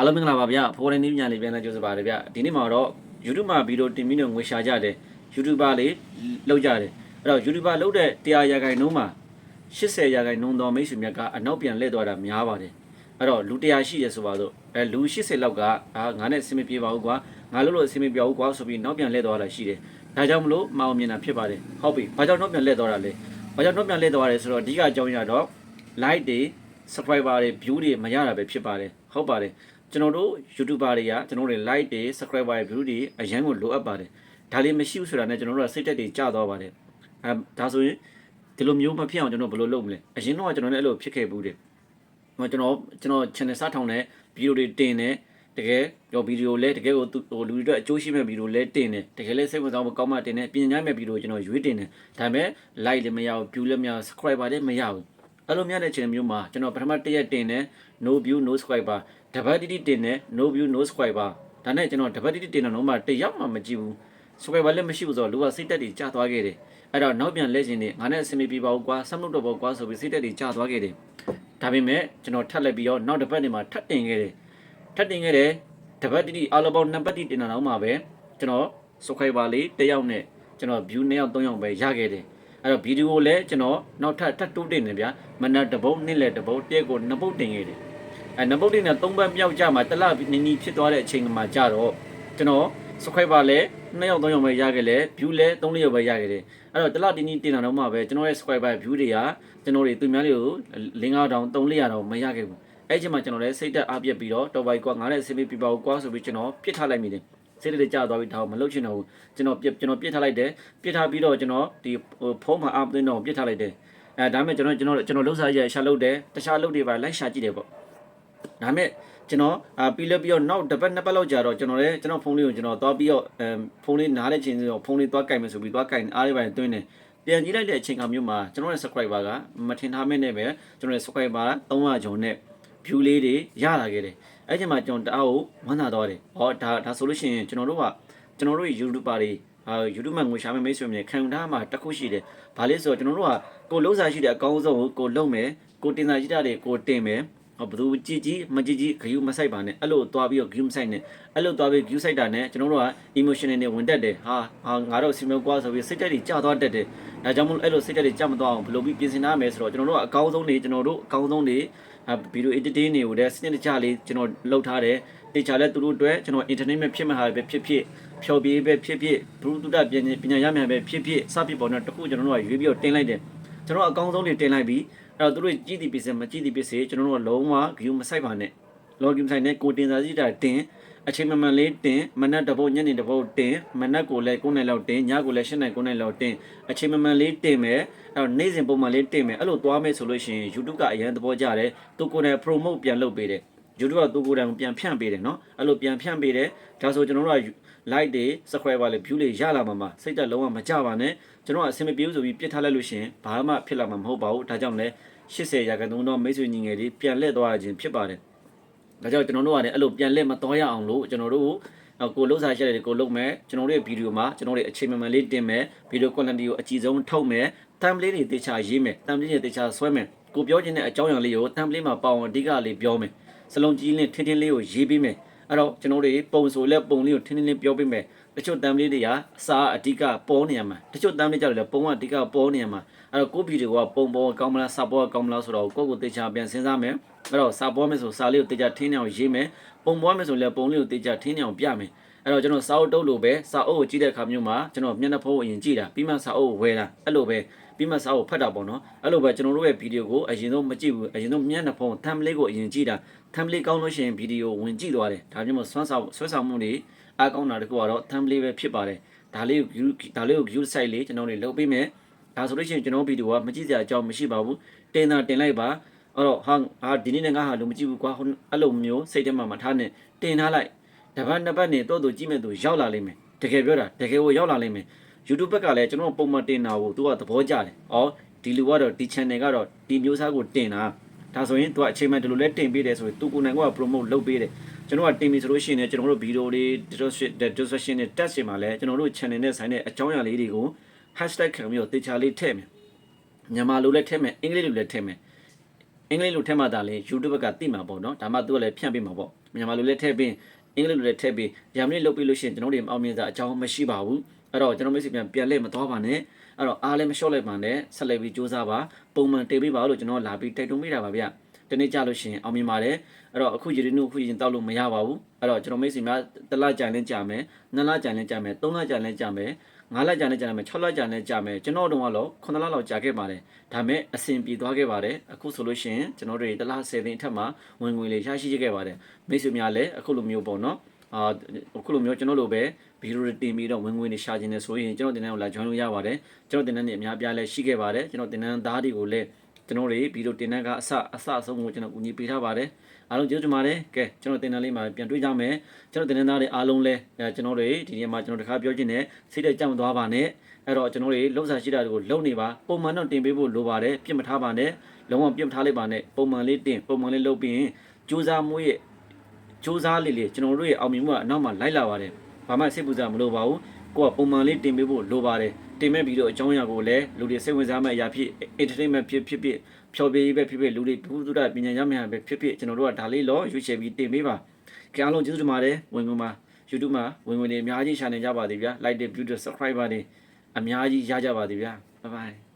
အားလုံးမင်္ဂလာပါဗျဖိုးရင်းနည်းပညာလေးပြန်လာကြိုဆိုပါရဗျဒီနေ့မှာတော့ YouTube မှာဗီဒီယိုတင်ပြီးတော့ငွေရှာကြတယ် YouTuber လေးလောက်ကြတယ်အဲ့တော့ YouTuber လောက်တဲ့100ရာခိုင်နှုန်းမှာ80ရာခိုင်နှုန်းသောမိတ်ဆွေမြတ်ကအနောက်ပြန်လှည့်သွားတာများပါတယ်အဲ့တော့လူ100ရှိရဆိုပါတော့အဲလူ80လောက်ကအာငါနဲ့အဆင်မပြေပါဘူးကွာငါလို့လို့အဆင်မပြေဘူးကွာဆိုပြီးနောက်ပြန်လှည့်သွားတာရှိတယ်ဒါကြောင့်မလို့မအောင်မြင်တာဖြစ်ပါတယ်ဟုတ်ပြီဘာကြောင့်နောက်ပြန်လှည့်သွားတာလဲဘာကြောင့်နောက်ပြန်လှည့်သွားတယ်ဆိုတော့အဓိကအကြောင်းရတော့ like တွေ subscriber တွေ view တွေမရတာပဲဖြစ်ပါတယ်ဟုတ်ပါတယ် ကျွန်တော်တို့ YouTuber တွေကကျွန်တော်တို့ like တွေ subscriber တွေ view တွေအရင်ကလိုအပ်ပါတယ်ဒါလေးမရှိဘူးဆိုတာနဲ့ကျွန်တော်တို့ကစိတ်တက်တွေကျသွားပါတယ်အဲဒါဆိုရင်ဒီလိုမျိုးမဖြစ်အောင်ကျွန်တော်ဘယ်လိုလုပ်မလဲအရင်တော့ကျွန်တော်လည်းအဲ့လိုဖြစ်ခဲ့ဘူးတယ်ဟိုကျွန်တော်ကျွန်တော် channel စထောင်တဲ့ video တွေတင်တယ်တကယ်တော့ဗီဒီယိုလဲတကယ်ကိုဟိုလူတွေအတွက်အကျိုးရှိမဲ့ဗီဒီယိုလဲတင်တယ်တကယ်လဲစိတ်ဝင်စားဖို့ကောင်းမှတင်တယ်ပြင်ညာမဲ့ဗီဒီယိုကျွန်တော်ရွေးတင်တယ်ဒါပေမဲ့ like လည်းမရဘူး view လည်းမရဘူး subscriber လည်းမရဘူးအဲ့လိုများတဲ့ channel မျိုးမှာကျွန်တော်ပထမတစ်ရက်တင်တယ် no view no subscriber တပတ်တိတိတင်တယ် no view no subscriber ဒါနဲ့ကျွန်တော်တပတ်တိတိတင်တဲ့တော့မှတယောက်မှမကြည့်ဘူး subscriber လည်းမရှိဘူးဆိုတော့လူကစိတ်တက်တွေကျသွားခဲ့တယ်အဲ့တော့နောက်ပြန်လဲရှင်နေငါနဲ့အဆင်မပြေပါဘူးကွာဆမ်လို့တော့ပေါ့ကွာဆိုပြီးစိတ်တက်တွေကျသွားခဲ့တယ်ဒါပေမဲ့ကျွန်တော်ထပ်လက်ပြီးတော့နောက်တစ်ပတ်နေမှာထပ်တင်ခဲ့တယ်ထပ်တင်ခဲ့တယ်တပတ်တိတိအားလုံးပေါင်းနှစ်ပတ်တိတင်တာတော့မှပဲကျွန်တော် subscriber လေးတစ်ယောက်နဲ့ကျွန်တော် view နှစ်ယောက်သုံးယောက်ပဲရခဲ့တယ်အဲ့တော့ဗီဒီယိုလည်းကျွန်တော်နောက်ထပ်ထပ်တိုးတင်နေဗျာမနက်တစ်ပုတ်နေ့လည်းတစ်ပုတ်တရက်ကိုနှစ်ပုတ်တင်ခဲ့တယ် အဲနှစ်ပုတ်တင်တဲ့သုံးပတ်မြောက်ကြမှာတစ်လနီနီဖြစ်သွားတဲ့အချိန်မှာကြတော့ကျွန်တော် subscriber လည်းနှစ်ယောက်သုံးယောက်ပဲရခဲ့လေ view လည်းသုံးလေးယောက်ပဲရခဲ့တယ်အဲ့တော့တစ်လဒီနီတင်တာတော့မှပဲကျွန်တော်ရဲ့ subscriber view တွေကကျွန်တော်တွေသူများတွေကိုလင်း9000 300တောင်မရခဲ့ဘူးအဲ့ချိန်မှာကျွန်တော်လည်းစိတ်တက်အားပြက်ပြီးတော့တော်ပါကွာငါလည်းအဆင်ပြေပြပါဘူးကွာဆိုပြီးကျွန်တော်ပြစ်ထားလိုက်မိတယ်စိတ်တွေကြာသွားပြီးဒါကိုမလုပ်ချင်တော့ဘူးကျွန်တော်ပြကျွန်တော်ပြစ်ထားလိုက်တယ်ပြစ်ထားပြီးတော့ကျွန်တော်ဒီဟိုဖုန်းမှာအပ်သွင်းတော့ပြစ်ထားလိုက်တယ်အဲဒါမဲ့ကျွန်တော်ကျွန်တော်ကျွန်တော်လှုပ်ရှားရရှာလုပ်တယ်တခြားလုပ်တွေပါလိုက်ရှာကြည့်တယ်ပေါ့ ဒါမဲ့ကျွန်တော်အာပြီးလို့ပြီးတော့နောက်တစ်ပတ်နှစ်ပတ်လောက်ကြာတော့ကျွန်တော်လည်းကျွန်တော်ဖုန်းလေးကိုကျွန်တော်သွားပြီးတော့အဲဖုန်းလေးနားတဲ့ချိန်စီတော့ဖုန်းလေးသွားကင်မယ်ဆိုပြီးသွားကင်အားလေးပိုင်းတွင်းတယ်ပြန်ကြည့်လိုက်တဲ့အချိန်ကမျိုးမှာကျွန်တော်ရဲ့ subscriber ကမထင်ထားမဲ့နဲ့ပဲကျွန်တော်ရဲ့ subscriber 300ကျော်နဲ့ view လေးတွေရလာခဲ့တယ်အဲ့ချိန်မှာကျွန်တော်တအားကိုဝမ်းသာသွားတယ်ဟောဒါဒါဆိုလို့ရှိရင်ကျွန်တော်တို့ကကျွန်တော်တို့ YouTuber တွေအာ YouTube မှာငွေရှာမဲ့မိတ်ဆွေတွေခံထားမှာတစ်ခုရှိတယ်ဘာလဲဆိုတော့ကျွန်တော်တို့ကကိုလုံးစားရှိတဲ့အကောင်းဆုံးကိုကိုလုံးမယ်ကိုတင်စားရှိတာတွေကိုတင်မယ်ဟော ဘသူကြည်ကြီးမကြည်ကြီးဂယူမဆိုင်ပါနဲ့အဲ့လိုသွားပြီးတော့ဂယူမဆိုင်နဲ့အဲ့လိုသွားပြီးဂယူဆိုင်တာနဲ့ကျွန်တော်တို့က emotional နဲ့ဝင်တက်တယ်ဟာဟာငါတို့စီမံကွာဆိုပြီးစိတ်တက်တွေကြာသွားတတ်တယ်ဒါကြောင့်မို့အဲ့လိုစိတ်တက်တွေကြာမသွားအောင်ဘယ်လိုပြီးပြင်ဆင်ရမယ်ဆိုတော့ကျွန်တော်တို့ကအကောင်းဆုံးတွေကျွန်တော်တို့အကောင်းဆုံးတွေဗီဒီယို editing တွေကိုလည်းစနစ်တကျလေးကျွန်တော်လုပ်ထားတယ်တေချာလဲသူတို့အတွက်ကျွန်တော် entertainment ဖြစ်မှာဟာပဲဖြစ်ဖြစ်ဖြော်ပြေးပဲဖြစ်ဖြစ်ဘုရုတုဒပညာပညာရမြန်ပဲဖြစ်ဖြစ်စပစ်ပေါ်တော့တခုကျွန်တော်တို့ကရွေးပြီးတော့တင်လိုက်တယ်ကျွန်တော်အကောင်းဆုံးတွေတင်လိုက်ပြီး အဲ့တော့သူတို့ကြည့်သည်ဖြစ်စေမကြည့်သည်ဖြစ်စေကျွန်တော်တို့ကလုံးဝ view မဆိုင်ပါနဲ့ login ဆိုင်နဲ့ကိုတင်စားစီတာတင်အချိန်မမှန်လေးတင်မနက်တစ်ပုတ်ညနေတစ်ပုတ်တင်မနက်ကိုလည်း9နိုင်လောက်တင်ညကိုလည်း10နိုင်9နိုင်လောက်တင်အချိန်မမှန်လေးတင်မယ်အဲ့တော့နေ့စဉ်ပုံမှန်လေးတင်မယ်အဲ့လိုသွားမယ်ဆိုလို့ရှိရင် YouTube ကအရင်သဘောကျတယ်သူကိုယ်တိုင် promote ပြန်လုပ်ပေးတ ယ် YouTube ကသူကိုယ်တိုင်ပြန်ဖြန့်ပေးတယ်နော်အဲ့လိုပြန်ဖြန့်ပေးတယ်ဒါဆိုကျွန်တော်တို့က like တွေ subscriber တွေ view တွေရလာမှာမှာစိတ်တက်လုံးဝမကြပါနဲ့ကျွန်တော်ကအဆင်မပြေဘူးဆိုပြီးပြစ်ထားလိုက်လို့ရှိရင်ဘာမှဖြစ်လာမှာမဟုတ်ပါဘူးဒါကြောင့်လည်း80ရာခိုင်နှုန်းတော့မိတ်ဆွေညီငယ်တွေပြန်လှည့်သွားခြင်းဖြစ်ပါတယ်ဒါကြောင့်ကျွန်တော်တို့ကလည်းအဲ့လိုပြန်လှည့်မသွားရအောင်လို့ကျွန်တော်တို့ကိုလှုပ်ရှားချက်တွေကိုလုပ်မယ်ကျွန်တော်တို့ရဲ့ဗီဒီယိုမှာကျွန်တော်တို့အချိန်မှန်မှန်လေးတင်မယ်ဗီဒီယို quality ကိုအကြည့်ဆုံးထုတ်မယ် thumbnail တွေတေချာရေးမယ် thumbnail တွေတေချာဆွဲမယ်ကိုပြောချင်တဲ့အကြောင်းအရာလေးကို thumbnail မှာပေါအောင်အဓိကလေးပြောမယ် စလုံးကြီးလေးထင်းထင်းလေးကိုရေးပေးမယ်အဲ့တော့ကျွန်တော်တို့ပုံဆိုလဲပုံလေးကိုထင်းထင်းလေးပြောပေးမယ်တချို့တမ်လေးတွေကအစားအဓိကပေါ်နေရမှာတချို့တမ်လေးကြောက်လည်းပုံကအဓိကပေါ်နေရမှာအဲ့တော့ကိုဗီဒီယိုကပုံပေါ်ကောင်းမလားစာပေါ်ကောင်းမလားဆိုတော့ကိုယ့်ကိုတေချာပြန်စဉ်းစားမယ်အဲ့တော့စာပေါ်မယ်ဆိုစာလေးကိုတေချာထင်းနေအောင်ရေးမယ်ပုံပေါ်မယ်ဆိုလည်းပုံလေးကိုတေချာထင်းနေအောင်ပြမယ်အဲ့တော့ကျွန်တော်စာအုပ်တုပ်လို့ပဲစာအုပ်ကိုကြည့်တဲ့အခါမျိုးမှာကျွန်တော်မျက်နှာဖုံးကိုအရင်ကြည့်တာပြီးမှစာအုပ်ကိုဝယ်တာအဲ့လိုပဲ ပြီးမှစာအုပ်ဖတ်တာပေါ့နော်အဲ့လိုပဲကျွန်တော်တို့ရဲ့ဗီဒီယိုကိုအရင်ဆုံးမကြည့်ဘူးအရင်ဆုံးမျက်နှာဖုံး thumbnail ကိုအရင်ကြည့်တာ thumbnail ကောင်းလို့ရှိရင်ဗီဒီယိုဝင်ကြည့်သွားတယ်ဒါမျိုးမှဆွမ်းဆောင်ဆွဲဆောင်မှုတွေအားကောင်းတာတကူကတော့ thumbnail ပဲဖြစ်ပါတယ်ဒါလေးကို view ဒါလေးကို view site လေးကျွန်တော်တို့လုပ်ပေးမယ်ဒါဆိုလို့ရှိရင်ကျွန်တော်ဗီဒီယိုကမကြည့်စရာအကြောင်းမရှိပါဘူးတင်တာတင်လိုက်ပါအဲ့တော့ဟာဟာဒီနေ့နဲ့ငါဟာလို့မကြည့်ဘူးကွာအဲ့လိုမျိုးစိတ်ထဲမှာမထားနဲ့တင်ထားလိုက်တပတ်နှစ်ပတ်နဲ့တော့သူကြည့်မဲ့သူရောက်လာလိမ့်မယ်တကယ်ပြောတာတကယ်ကိုရောက်လာလိမ့်မယ် YouTube ဘက်ကလည်းကျွန်တော်ပုံမှန်တင်တာကိုသူကသဘောကျတယ်။အော်ဒီလူကတော့ဒီ channel ကတော့ဒီမျိုးစားကိုတင်တာဒါဆိုရင်သူကအချိန်မှဒီလိုလဲတင်ပေးတယ်ဆိုရင်သူကိုယ်နိုင်က promote လုပ်ပေးတယ်။ကျွန်တော်ကတင်ပြီဆိုလို့ရှိရင်လည်းကျွန်တော်တို့ဗီဒီယိုတွေ description နဲ့ test တွေမှာလည်းကျွန်တော်တို့ channel နဲ့ဆိုင်တဲ့အကြောင်းအရာလေးတွေကို hashtag ခံပြီးတော့တေချာလေးထည့်မယ်။မြန်မာလိုလည်းထည့်မယ်အင်္ဂလိပ်လိုလည်းထည့်မယ်။အင်္ဂလိပ်လိုထည့်မှသာလေ YouTube ကသိမှာပေါ့နော်။ဒါမှသူကလည်းဖြန့်ပေးမှာပေါ့။မြန်မာလိုလည်းထည့်ပြီးအင်္ဂလိပ်လိုလည်းထည့်ပြီးဂျာမနီလုပ်ပြီးလို့ရှိရင်ကျွန်တော်တို့မအောင်မြင်တာအကြောင်းမရှိပါဘူး အဲ့တော့ကျွန်တော်မိတ်ဆွေပြန်ပြန်လဲမသွားပါနဲ့အဲ့တော့အားလည်းမလျှော့လိုက်ပါနဲ့ဆက်လက်ပြီးစူးစမ်းပါပုံမှန်တင်ပေးပါလို့ကျွန်တော်လာပြီးတိုက်တွန်းမိတာပါဗျတနေ့ကြလို့ရှိရင်အောင်မြင်ပါတယ်အဲ့တော့အခုရည်ရင်းတို့အခုရင်တောက်လို့မရပါဘူးအဲ့တော့ကျွန်တော်မိတ်ဆွေများတစ်လကြာရင်ကြာမယ်နှစ်လကြာရင်ကြာမယ်သုံးလကြာရင်ကြာမယ်ငါးလကြာရင်ကြာမယ်၆လကြာရင်ကြာမယ်ကျွန်တော်တို့ကတော့9လလောက်ကြာခဲ့ပါတယ်ဒါမဲ့အဆင်ပြေသွားခဲ့ပါတယ်အခုဆိုလို့ရှိရင်ကျွန်တော်တို့တစ်လ10သိန်းအထက်မှာဝင်ငွေလေးရရှိခဲ့ပါတယ်မိတ်ဆွေများလည်းအခုလိုမျိုးပေါ့နော် အာအခုလိုမျိုးကျွန်တော်တို့ပဲဗီဒီယိုတွေတင်ပြီးတော့ဝင်ငွေတွေရှာခြင်းနဲ့ဆိုရင်ကျွန်တော်တင်တန်းကိုလာ join လို့ရပါတယ်ကျွန်တော်တင်တန်းတွေအများပြားလည်းရှိခဲ့ပါတယ်ကျွန်တော်တင်တန်းသားတွေကိုလည်းကျွန်တော်တွေဗီဒီယိုတင်တန်းကအစအစအဆုံးကိုကျွန်တော်ကူညီပေးထားပါတယ်အားလုံးကျေးဇူးတင်ပါတယ်ကဲကျွန်တော်တင်တန်းလေးမှာပြန်တွေ့ကြမယ်ကျွန်တော်တင်တန်းသားတွေအားလုံးလည်းအဲကျွန်တော်တွေဒီနေ့မှာကျွန်တော်တခါပြောချင်တယ်စိတ်တက်ကြောက်သွားပါနဲ့အဲ့တော့ကျွန်တော်တွေလှုပ်ရှားရှိတာတွေကိုလုံနေပါပုံမှန်တော့တင်ပေးဖို့လိုပါတယ်ပြစ်မထားပါနဲ့လုံးဝပြစ်မထားလိုက်ပါနဲ့ပုံမှန်လေးတင်ပုံမှန်လေးလုပ်ပြီးရင်စူးစမ်းမှုရဲ့ စူးစမ်းလေးလေးကျွန်တော်တို့ရဲ့အောင်မြင်မှုကအနောက်မှာလိုက်လာပါတယ်ဘာမှစိတ်ပူစရာမလိုပါဘူးကိုကပုံမှန်လေးတင်ပေးဖို့လိုပါတယ်တင်မဲ့ဗီဒီယိုအကြောင်းအရာကိုလည်းလူတွေစိတ်ဝင်စားမဲ့အရာဖြစ် entertainment ဖြစ်ဖြစ်ဖြစ်ဖြော်ပြရေးပဲဖြစ်ဖြစ်လူတွေဘူးသူတာပညာရမယ့်ပဲဖြစ်ဖြစ်ကျွန်တော်တို့ကဒါလေးလောရွေးချယ်ပြီးတင်ပေးပါကြအားလုံးကျေးဇူးတင်ပါတယ်ဝင်ဝင်ပါ YouTube မှာဝင်ဝင်နေအများကြီး channel ကြပါသေးဗျာ like တဲ့ view တဲ့ subscribe ပါနေအများကြီးရကြပါသေးဗျာ bye bye